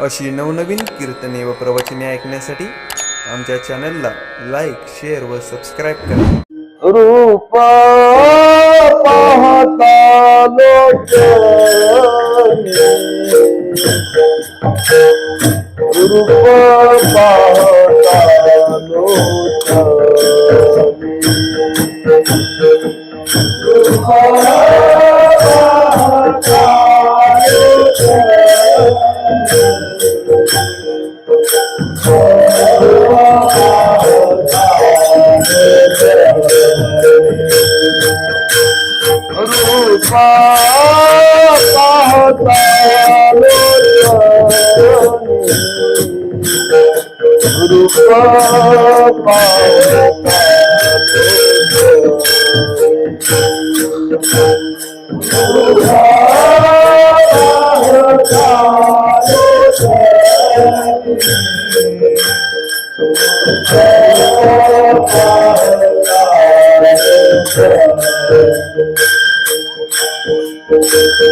अशी नवनवीन कीर्तने व प्रवचने ऐकण्यासाठी आमच्या चॅनलला लाईक शेअर व सबस्क्राईब करा. रूप पाहता रूप पाहता रूप રૂપ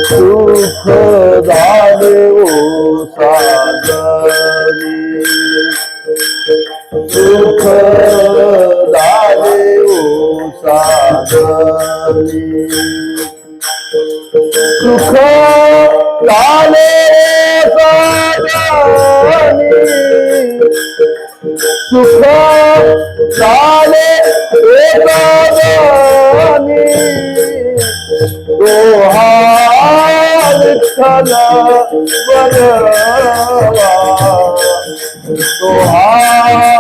સુખ દાદવો સાગર सुख लाले सुख लाले दोहार खला बरवा। दोहार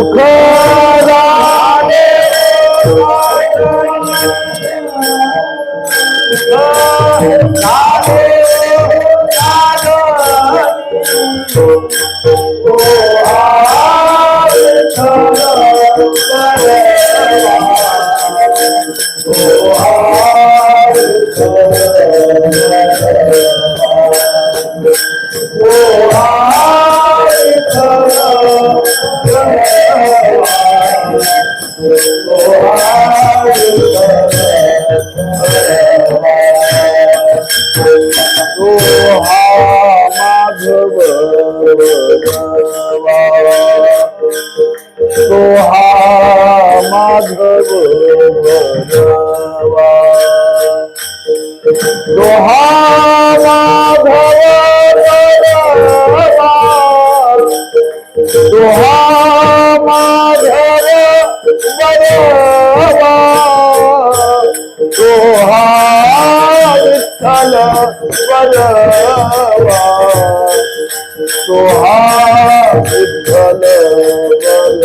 Ukara भगवा दोहावा भगवा दोहावा भगवा दोहा विठल भगवा दोहा विठल भगवा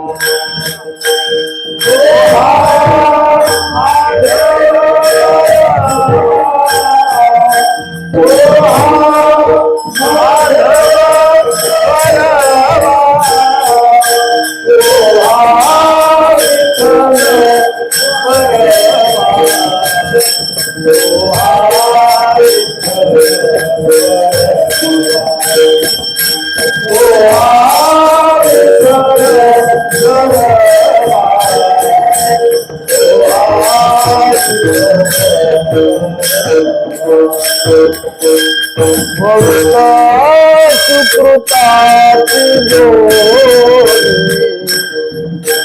ভক্ত সুকৃতাতি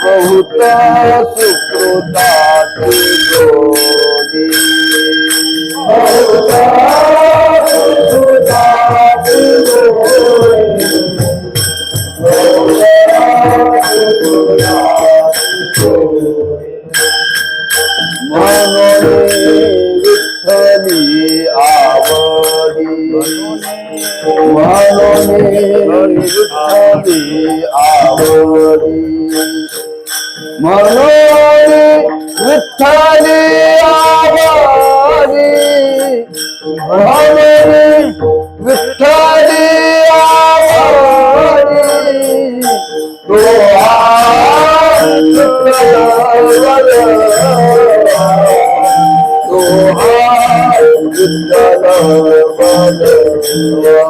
বহুত সুকৃতাতি বহুত সুকৃতাতি মনে বিঠলী তোমার আমি আবরি মরণে মিঠালে আবরি মরণে মিঠালে আবরি দোয়া দোয়া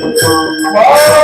Bye.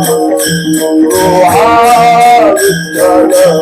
দোহার দোহার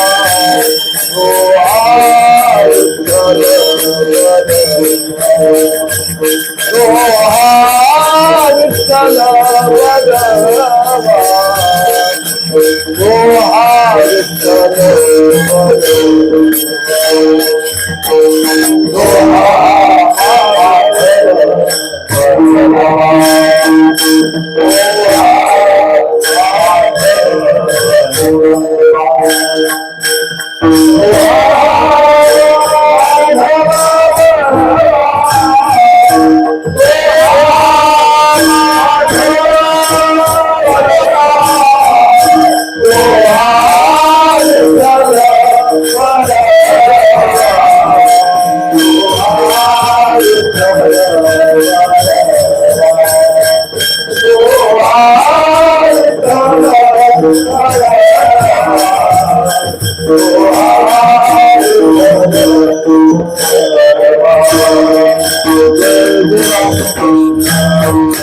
Oh,